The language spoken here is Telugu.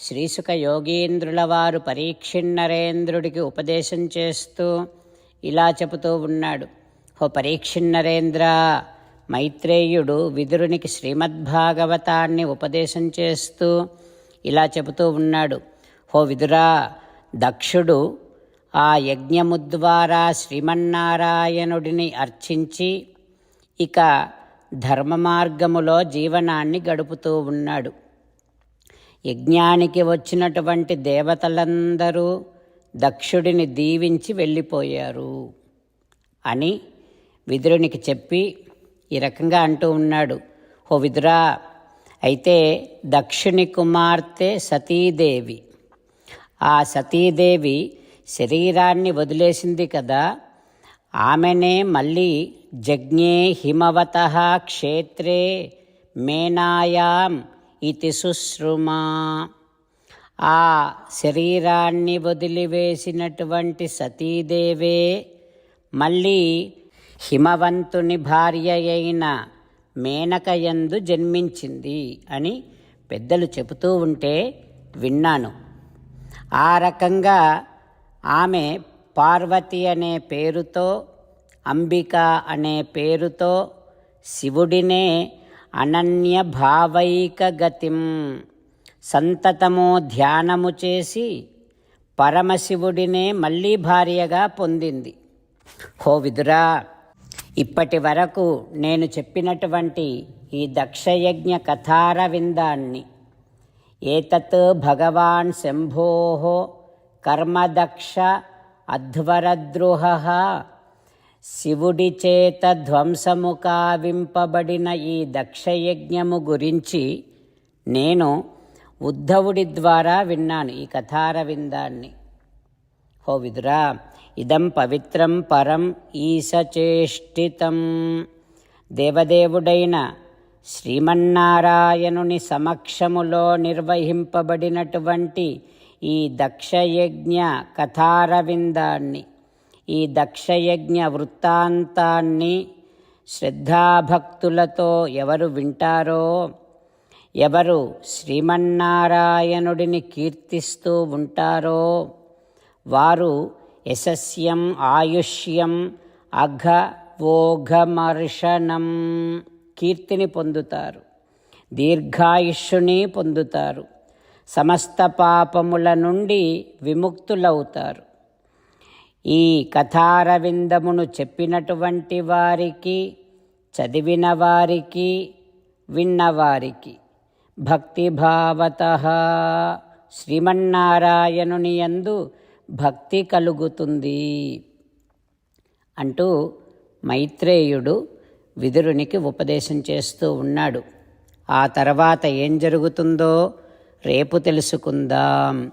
శ్రీసుక యోగీంద్రుల వారు పరీక్షిన్నరేంద్రుడికి ఉపదేశం చేస్తూ ఇలా చెబుతూ ఉన్నాడు. ఓ పరీక్షిన్నరేంద్ర మైత్రేయుడు విదురునికి శ్రీమద్భాగవతాన్ని ఉపదేశం చేస్తూ ఇలా చెబుతూ ఉన్నాడు. హో విదురా దక్షుడు ఆ యజ్ఞము ద్వారా శ్రీమన్నారాయణుడిని అర్చించి ఇక ధర్మ మార్గములో జీవనాన్ని గడుపుతూ ఉన్నాడు. యజ్ఞానికి వచ్చినటువంటి దేవతలందరూ దక్షుడిని దీవించి వెళ్ళిపోయారు అని విదురునికి చెప్పి ఈ రకంగా అంటూ ఉన్నాడు. ఓ విదురా అయితే దక్షుని కుమార్తె సతీదేవి. ఆ సతీదేవి శరీరాన్ని వదిలేసింది కదా ఆమెనే మళ్ళీ జజ్ఞే హిమవత క్షేత్రే మేనాయాం ఇది శుశ్రుమా ఆ శరీరాన్ని వదిలివేసినటువంటి సతీదేవే మళ్ళీ హిమవంతుని భార్య అయిన మేనకయందు జన్మించింది అని పెద్దలు చెబుతూ ఉంటే విన్నాను. ఆ రకంగా ఆమె పార్వతి అనే పేరుతో అంబిక అనే పేరుతో శివుడినే అనన్య భావైకగతిం సంతతము ధ్యానము చేసి పరమశివుడినే మళ్ళీ భార్యగా పొందింది. హో విదురా ఇప్పటి వరకు నేను చెప్పినటువంటి ఈ దక్షయజ్ఞ కథారవిందాన్ని. ఏతత్ భగవాన్ శంభో కర్మదక్ష అధ్వరద్రోహ శివుడి చేత ధ్వంసము కావింపబడిన ఈ దక్షయజ్ఞము గురించి నేను ఉద్ధవుడి ద్వారా విన్నాను ఈ కథారవిందాన్ని. హో విదురా ఇదం పవిత్రం పరం ఈశచేష్టితం దేవదేవుడైన శ్రీమన్నారాయణుని సమక్షములో నిర్వహింపబడినటువంటి ఈ దక్షయజ్ఞ కథారవిందాన్ని. ఈ దక్షయజ్ఞ వృత్తాంతాన్ని శ్రద్ధాభక్తులతో ఎవరు వింటారో ఎవరు శ్రీమన్నారాయణుడిని కీర్తిస్తూ ఉంటారో వారు యశస్యం ఆయుష్యం అఘ ఓఘమర్షణం కీర్తిని పొందుతారు దీర్ఘాయుష్యుని పొందుతారు సమస్త పాపముల నుండి విముక్తులవుతారు. ఈ కథారవిందమును చెప్పినటువంటి వారికి చదివిన వారికి విన్నవారికి భక్తిభావత శ్రీమన్నారాయణుని యందు భక్తి కలుగుతుంది అంటూ మైత్రేయుడు విదురునికి ఉపదేశం చేస్తూ ఉన్నాడు. ఆ తర్వాత ఏం జరుగుతుందో రేపు తెలుసుకుందాం.